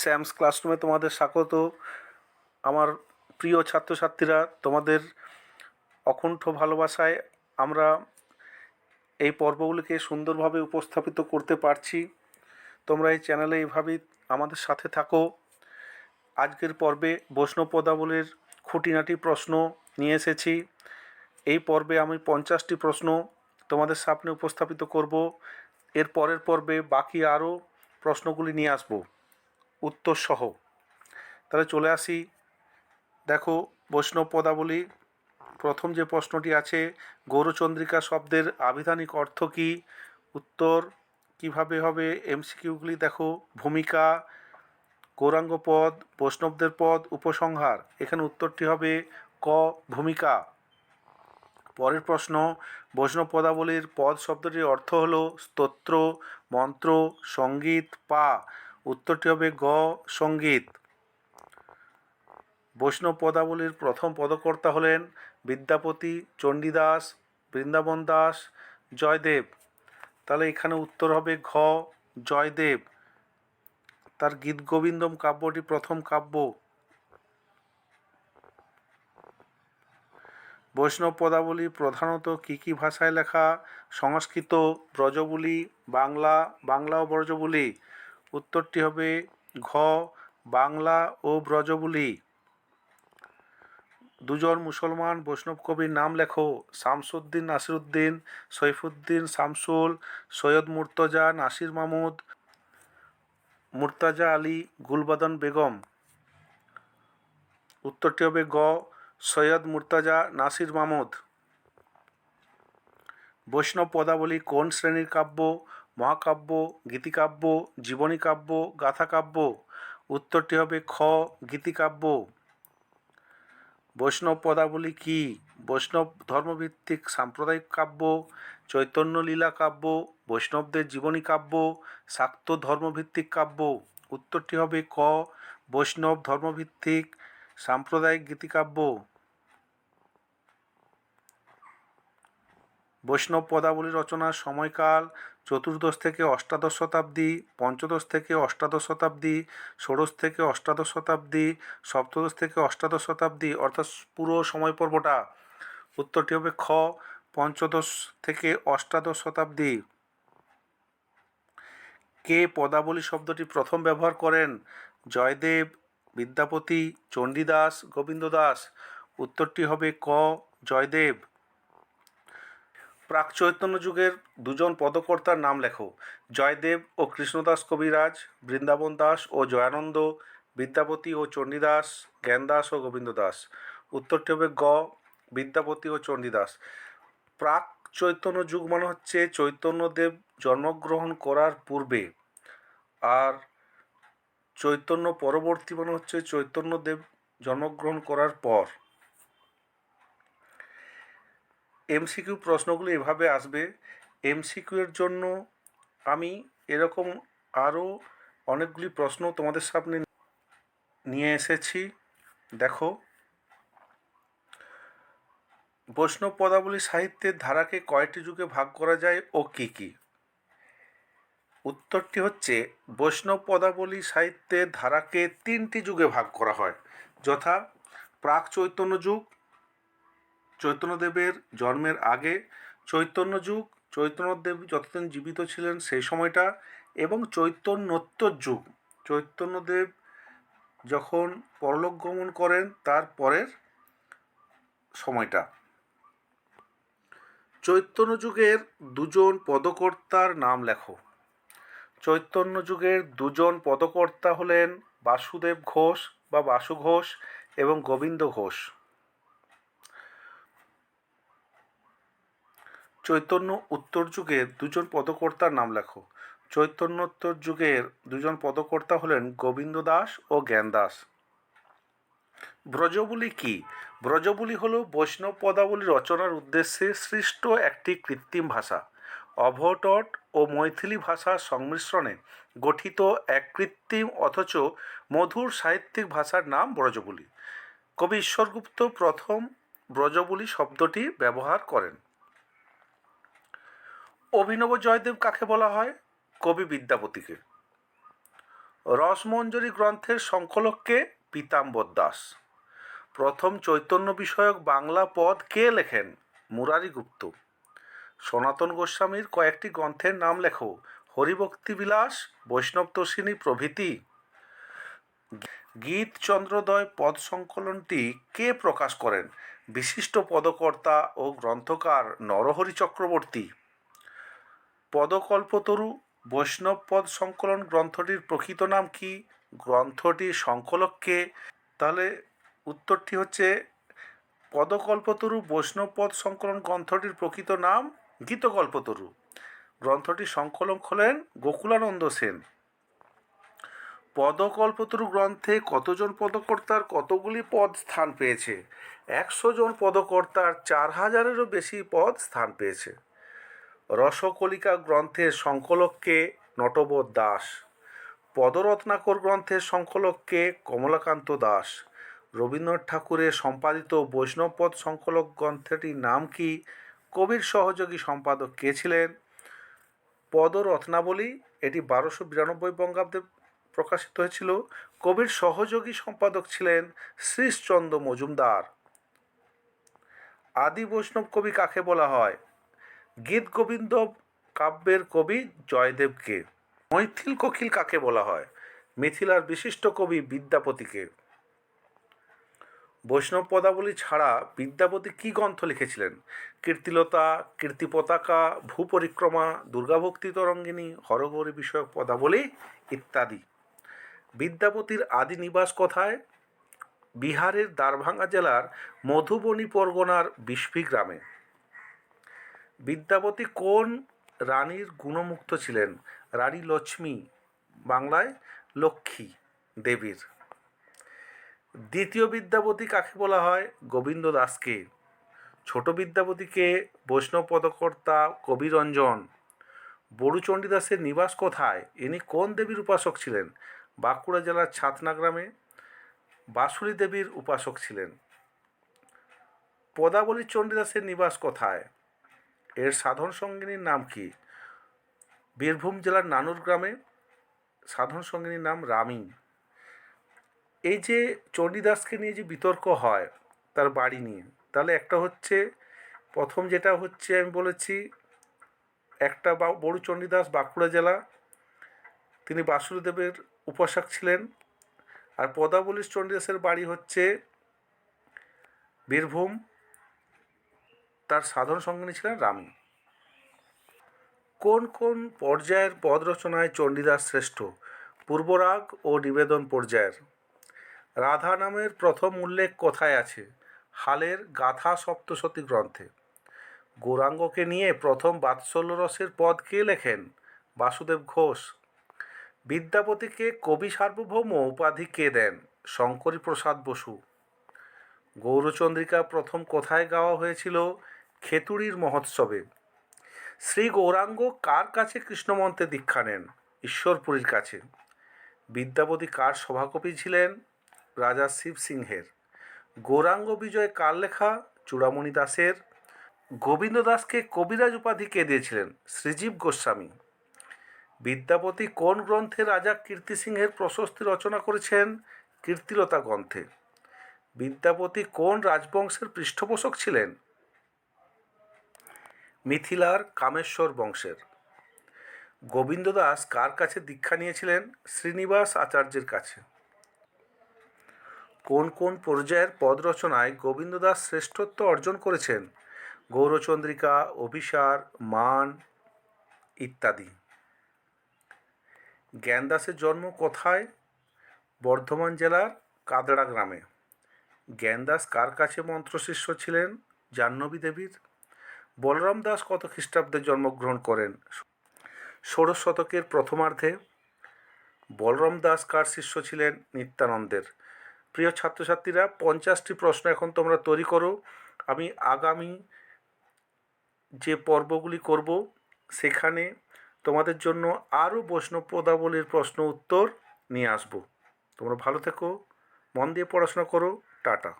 Sam's ক্লাসরুমে তোমাদের স্বাগত। আমার প্রিয় ছাত্রছাত্রীরা, তোমাদের অকুণ্ঠ ভালোবাসায় আমরা এই পর্বগুলিকে সুন্দরভাবে উপস্থাপিত করতে পারছি। তোমরা এই চ্যানেলে এইভাবেই আমাদের সাথে থাকো। আজকের পর্বে বৈষ্ণব পদাবলীর খুঁটিনাটি প্রশ্ন নিয়ে এসেছি। এই পর্বে আমি পঞ্চাশটি প্রশ্ন তোমাদের সামনে উপস্থাপিত করব। এর পরের পর্বে বাকি আরও প্রশ্নগুলি নিয়ে আসব। উত্তর সহ তাহলে চলে আসি। দেখো বৈষ্ণব পদাবলী। প্রথম যে প্রশ্নটি আছে, গৌরচন্দ্রিকা শব্দের আবিধানিক অর্থ কী? উত্তর, কীভাবে হবে? এমসিকিউগুলি দেখো। ভূমিকা গৌরাঙ্গ পদ বৈষ্ণবদের পদ, উপসংহার। এখানে উত্তরটি হবে ক, ভূমিকা। পরের প্রশ্ন, বৈষ্ণব পদাবলীর পদ শব্দটির অর্থ হল স্তোত্র, মন্ত্র, সংগীত, পা। উত্তরটি হবে গ, সংগীত। বৈষ্ণব পদাবলীর প্রথম পদকর্তা হলেন বিদ্যাপতি চণ্ডীদাস, বৃন্দাবন দাস, জয়দেব। তাহলে এখানে উত্তর হবে ঘ, জয়দেব। তার গীত গোবিন্দম কাব্যটি প্রথম কাব্য। বৈষ্ণব পদাবলী প্রধানত কী কী ভাষায় লেখা? সংস্কৃত, ব্রজবুলি, বাংলা বাংলা ও ব্রজবুলি। উত্তরটি হবে ঘ, বাংলা ও ব্রজবুলি। দুজন মুসলমান বৈষ্ণব কবির নাম লেখো। শামসুদ্দিন নাসিরুদ্দিন, সৈফুদ্দিন শামসুল, সৈয়দ মুর্তজা নাসির মাহমুদ, মুর্তাজা আলী গুলবাদন বেগম। উত্তরটি হবে গ, সৈয়দ মুর্তাজা নাসির মাহমুদ। বৈষ্ণব পদাবলী কোন শ্রেণির কাব্য? মহাকাব্য, গীতিকাব্য জীবনী কাব্য গাথাকাব্য। উত্তরটি হবে খ, গীতিকাব্য। বৈষ্ণব পদাবলী কি? বৈষ্ণব ধর্মভিত্তিক সাম্প্রদায়িক কাব্য, চৈতন্য লীলা কাব্য, বৈষ্ণবদের জীবনী কাব্য, শাক্ত ধর্মভিত্তিক কাব্য। উত্তরটি হবে ক, বৈষ্ণব ধর্মভিত্তিক সাম্প্রদায়িক গীতিকাব্য। বৈষ্ণব পদাবলী রচনার সময়কাল চতুর্দশ থেকে অষ্টাদশ শতাব্দী, পঞ্চদশ থেকে অষ্টাদশ শতাব্দী, ষোড়শ থেকে অষ্টাদশ শতাব্দী, সপ্তদশ থেকে অষ্টাদশ শতাব্দী, অর্থাৎ পুরো সময় পর্বটা। উত্তরটি হবে খ, পঞ্চদশ থেকে অষ্টাদশ শতাব্দী। কে পদাবলী শব্দটি প্রথম ব্যবহার করেন? জয়দেব, বিদ্যাপতি, চণ্ডীদাস গোবিন্দ দাস উত্তরটি হবে ক, জয়দেব। প্রাক চৈতন্য যুগের দুজন পদকর্তার নাম লেখো। জয়দেব ও কৃষ্ণদাস কবিরাজ, বৃন্দাবন দাস ও জয়ানন্দ, বিদ্যাপতি ও চণ্ডীদাস, জ্ঞানদাস ও গোবিন্দ দাস উত্তরটি হবে গ, বিদ্যাপতি ও চণ্ডীদাস। প্রাক চৈতন্য যুগ মানে হচ্ছে চৈতন্যদেব জন্মগ্রহণ করার পূর্বে। আর চৈতন্য পরবর্তী মানে হচ্ছে চৈতন্যদেব জন্মগ্রহণ করার পর। এমসিকিউ প্রশ্নগুলো এভাবে আসবে এমসিকিউ এর জন্য আমি এরকম আরও অনেকগুলি প্রশ্ন তোমাদের সামনে নিয়ে এসেছি। দেখো, বৈষ্ণব পদাবলী সাহিত্যের ধারাকে কয়টি যুগে ভাগ করা যায় ও কী কী? উত্তরটি হচ্ছে, বৈষ্ণব পদাবলী সাহিত্যের ধারাকে তিনটি যুগে ভাগ করা হয়, যথা প্রাক চৈতন্য যুগ চৈতন্যদেবের জন্মের আগে চৈতন্য যুগ, চৈতন্যদেব যতদিন জীবিত ছিলেন সেই সময়টা এবং চৈতন্যোত্তর যুগ। চৈতন্যদেব যখন পরলোক গমন করেন, তার পরের সময়টা। চৈতন্য যুগের দুজন পদকর্তার নাম লেখো। চৈতন্য যুগের দুজন পদকর্তা হলেন বাসুদেব ঘোষ বা বাসু ঘোষ এবং গোবিন্দ ঘোষ। চৈতন্য উত্তর যুগের দুজন পদকর্তার নাম লেখো। চৈতন্যোত্তর যুগের দুজন পদকর্তা হলেন গোবিন্দ দাস ও জ্ঞান দাস। ব্রজবুলি কি? ব্রজবুলি হল বৈষ্ণব পদাবলী রচনার উদ্দেশ্যে সৃষ্ট একটি কৃত্রিম ভাষা। অভটট ও মৈথিলি ভাষার সংমিশ্রণে গঠিত এক কৃত্রিম অথচ মধুর সাহিত্যিক ভাষার নাম ব্রজবুলি। কবি ঈশ্বরগুপ্ত প্রথম ব্রজবুলি শব্দটি ব্যবহার করেন। অভিনব জয়দেব কাকে বলা হয়? কবি বিদ্যাপতিকে। রসমঞ্জরি গ্রন্থের সংকলককে পীতাম্বর দাস। প্রথম চৈতন্য বিষয়ক বাংলা পদ কে লেখেন? মুরারি গুপ্ত। সনাতন গোস্বামীর কয়েকটি গ্রন্থের নাম লেখো। হরিভক্তি বিলাস, বৈষ্ণব তর্ষিণী প্রভৃতি। গীত চন্দ্রোদয় পদ সংকলনটি কে প্রকাশ করেন? বিশিষ্ট পদকর্তা ও গ্রন্থকার নরহরি চক্রবর্তী। পদকল্পতরু বৈষ্ণব পদ সংকলন গ্রন্থটির প্রকৃত নাম কি? গ্রন্থটির সংকলককে? তাহলে উত্তরটি হচ্ছে পদকল্পতরু বৈষ্ণব পদ সংকলন গ্রন্থটির প্রকৃত নাম গীতকল্পতরু। গ্রন্থটির সংকলক হলেন গোকুলানন্দ সেন। পদকল্পতরু গ্রন্থে কতজন পদকর্তার কতগুলি পদ স্থান পেয়েছে? একশো জন পদকর্তার চার হাজারেরও বেশি পদ স্থান পেয়েছে। রসকলিকা গ্রন্থের সংকলককে নটবোধ দাস। পদরত্নাকর গ্রন্থের সংকলককে কমলাকান্ত দাস। রবীন্দ্রনাথ ঠাকুরের সম্পাদিত বৈষ্ণবপদ সংকলক গ্রন্থটির নাম কি? কবির সহযোগী সম্পাদক কে ছিলেন? পদরত্নাবলী, এটি বারোশো বিরানব্বই বঙ্গাব্দে প্রকাশিত হয়েছিল। কবির সহযোগী সম্পাদক ছিলেন শ্রীশচন্দ্র মজুমদার। আদি বৈষ্ণব কবি কাকে বলা হয়? গীত গোবিন্দ কাব্যের কবি জয়দেবকে। মৈথিল কোকিল কাকে বলা হয়? মিথিলার বিশিষ্ট কবি বিদ্যাপতিকে। বৈষ্ণব পদাবলী ছাড়া বিদ্যাপতি কী গ্রন্থ লিখেছিলেন? কীর্তিলতা কীর্তি পতাকা ভূপরিক্রমা, দুর্গাভক্তি তরঙ্গিনী, হরগৌরী বিষয়ক পদাবলী ইত্যাদি। বিদ্যাপতির আদি নিবাস কোথায়? বিহারের দ্বারভাঙ্গা জেলার মধুবনী পরগনার বিস্ফি গ্রামে। বিদ্যাপতি কোন রানীর গুণমুক্ত ছিলেন? রানী লক্ষ্মী, বাংলায় লক্ষ্মী দেবীর। দ্বিতীয় বিদ্যাপতি কাকে বলা হয়? গোবিন্দ দাসকে। ছোট বিদ্যাপতিকে বৈষ্ণব পদকর্তা কবিরঞ্জন। বড়ুচণ্ডী দাসের নিবাস কোথায়? ইনি কোন দেবীর উপাসক ছিলেন? বাঁকুড়া জেলার ছাতনা গ্রামে বাসুরী দেবীর উপাসক ছিলেন। পদাবলী চণ্ডীদাসের নিবাস কোথায়? এর সাধন সঙ্গিনীর নাম কি? বীরভূম জেলার নানুর গ্রামে সাধন সঙ্গিনীর নাম রামী এই যে চণ্ডীদাসকে নিয়ে যে বিতর্ক হয় তার বাড়ি নিয়ে, তাহলে একটা হচ্ছে, প্রথম যেটা হচ্ছে আমি বলেছি, একটা বা বড়ু চণ্ডীদাস বাঁকুড়া জেলা, তিনি বাসুদেবের উপাসক ছিলেন। আর পদাবলী চণ্ডীদাসের বাড়ি হচ্ছে বীরভূম। তার সাধন সঙ্গিনী ছিলেন রামী। কোন কোন পর্যায়ের পদ রচনায় চণ্ডীদাস শ্রেষ্ঠ? পূর্বরাগ ও নিবেদন পর্যায়ের। রাধা নামের প্রথম উল্লেখ কোথায় আছে? হালের গাথা সপ্তশতী গ্রন্থে। গৌরাঙ্গকে নিয়ে প্রথম বাৎসল্য রসের পদ কে লেখেন? বাসুদেব ঘোষ। বিদ্যাপতিকে কবি সার্বভৌম উপাধি কে দেন? শঙ্করী প্রসাদ বসু। গৌরচন্দ্রিকা প্রথম কোথায় গাওয়া হয়েছিল? খেতুড়ির মহোৎসবে। শ্রী গৌরাঙ্গ কার কাছে কৃষ্ণমন্ত্রে দীক্ষা নেন? ঈশ্বরপুরীর কাছে। বিদ্যাপতি কার সভাকবি ছিলেন? রাজা শিব সিংহের। গৌরাঙ্গ বিজয় কার লেখা? চূড়ামণি দাসের। গোবিন্দ দাসকে কবিরাজ উপাধি কে দিয়েছিলেন? শ্রীজীব গোস্বামী। বিদ্যাপতি কোন গ্রন্থে রাজা কীর্তি সিংহের প্রশস্তি রচনা করেছেন? কীর্তিলতা গ্রন্থে। বিদ্যাপতি কোন রাজবংশের পৃষ্ঠপোষক ছিলেন? মিথিলার কামেশ্বর বংশের। গোবিন্দ দাস কার কাছে দীক্ষা নিয়েছিলেন? শ্রীনিবাস আচার্যের কাছে। কোন কোন পর্যায়ের পদ রচনায় গোবিন্দ দাস শ্রেষ্ঠত্ব অর্জন করেছেন? গৌরচন্দ্রিকা, অভিসার, মান ইত্যাদি। জ্ঞানদাসের জন্ম কোথায়? বর্ধমান জেলার কাদড়া গ্রামে। জ্ঞানদাস কার কাছে মন্ত্রশিষ্য ছিলেন? জাহ্নবী দেবীর বলরাম দাস কত খ্রিস্টাব্দে জন্মগ্রহণ করেন? ষোড়শ শতকের প্রথমার্ধে বলরাম দাস কার শিষ্য ছিলেন? নিত্যানন্দের। প্রিয় ছাত্রছাত্রীরা, পঞ্চাশটি প্রশ্ন এখন তোমরা তৈরি করো। আমি আগামী যে পর্বগুলি করব, সেখানে তোমাদের জন্য আরও বৈষ্ণব পদাবলীর প্রশ্ন উত্তর নিয়ে আসব। তোমরা ভালো থেকো, মন দিয়ে পড়াশোনা করো, টাটা।